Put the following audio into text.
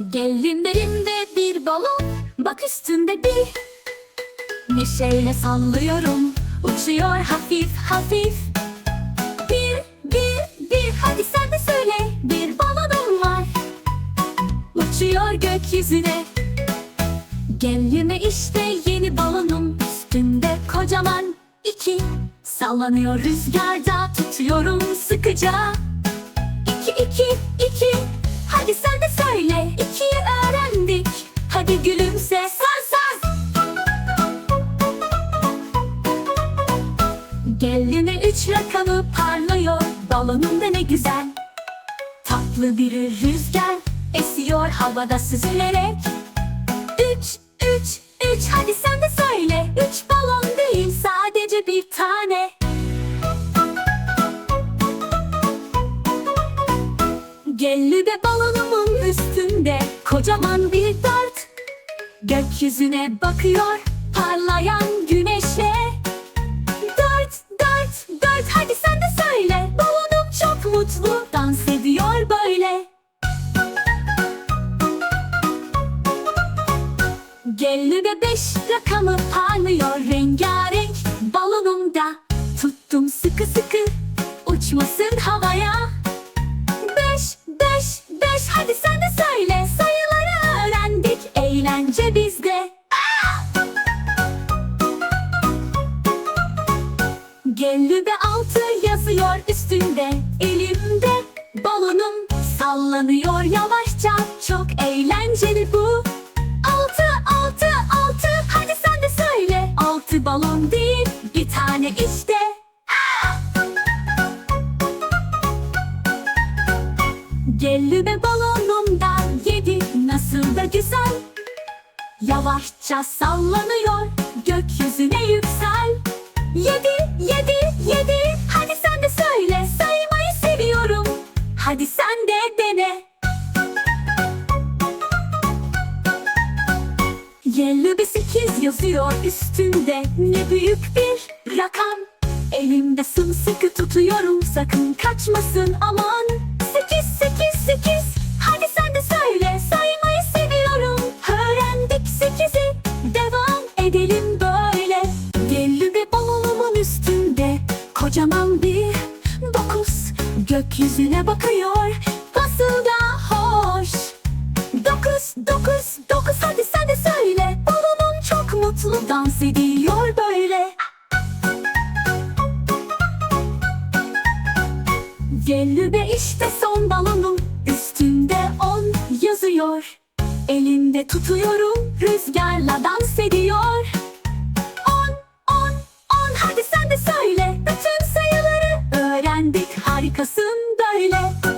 Gelin elimde bir balon Bak üstünde bir Neşeyle sallıyorum. Uçuyor hafif hafif. Bir, bir, bir Hadi sen de söyle Bir balonum var. Uçuyor gökyüzüne. Gelime işte yeni balonum Üstünde kocaman iki. Sallanıyor rüzgarda Tutuyorum sıkıca. İki, iki, Geline üç rakamı parlıyor Balonumda ne güzel. Tatlı bir rüzgar Esiyor havada süzülerek. Üç, üç, üç Hadi sen de söyle. Üç balon değil sadece bir tane. Gellübe balonumun üstünde Kocaman bir dört Gökyüzüne bakıyor Parlayan güneşe Hadi sen de söyle. Balonum çok mutlu. Dans ediyor böyle. Gellübe beş rakamı parlıyor rengarenk balonumda. Tuttum sıkı sıkı uçmasın havaya. Beş, beş, beş. Hadi sen de söyle. Sayıları öğrendik. Eğlence bizde altı yazıyor üstünde. Elimde balonum sallanıyor yavaşça. Çok eğlenceli bu. Altı, altı, altı. Hadi sen de söyle. Altı balon değil bir tane işte. Gellübe balonumdan yedi. Nasıl da güzel. Yavaşça sallanıyor. Gökyüzüne yüksel. Yedi, yedi, yedi. Hadi sen de söyle. Saymayı seviyorum. Hadi sen de dene. Yellübe sekiz yazıyor üstünde Ne büyük bir rakam. Elimde sımsıkı tutuyorum. Sakın kaçmasın aman Gökyüzüne bakıyor. Nasıl da hoş. Dokuz, dokuz, dokuz. Hadi sen de söyle. Balonun çok mutlu. Dans ediyor böyle. Gellübe işte son balonum. Üstünde on yazıyor. Elimde tutuyorum. Rüzgarla dans ediyor Bye.